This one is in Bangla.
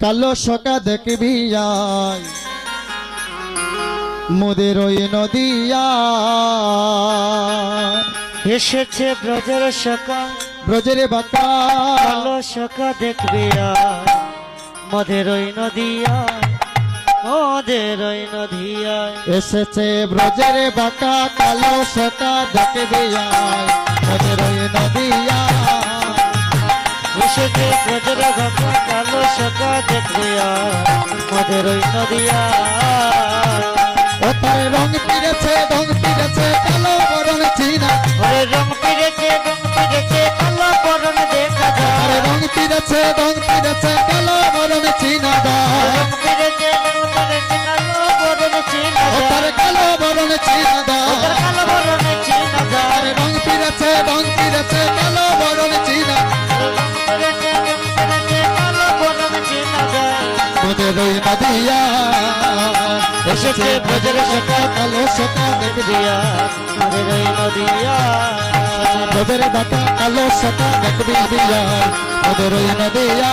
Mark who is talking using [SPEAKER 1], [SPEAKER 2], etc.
[SPEAKER 1] কালো সকা দেখবি আয় মোদের ওই নদিয়া
[SPEAKER 2] এসেছে ব্রজের সকা।
[SPEAKER 1] ব্রজরে বাতা
[SPEAKER 2] কালো সকা দেখবে আর মদের ওই নদিয়া মদের ওই নদিয়া
[SPEAKER 1] এসেছে ব্রজরে বাঁকা। কালো সকা দেখবি আয় মোদের ওই নদিয়া
[SPEAKER 2] ব্রজের বাঁকা কালো সকা আর মদের ওই নদিয়া।
[SPEAKER 1] ওথায় রং ফিরেছে রং ফিরেছে কালো বরণ চিনা।
[SPEAKER 2] ওরে রং ফিরেছে রং ফিরেছে কালো বরণ দেখা
[SPEAKER 1] আরে
[SPEAKER 2] যায়
[SPEAKER 1] রং ফিরেছে রং ফিরেছে কালো বরণ চিনা দায়
[SPEAKER 2] রং ফিরেছে রং ফিরেছে কালো বরণ চিনা
[SPEAKER 1] ওথার তোদের ওই নদিয়া এসেছে ব্রজের সকা কালো সকা দেখবি তোদের বাতা কালো সকা দেখবি বিয়া তোদের ওই নদিয়া।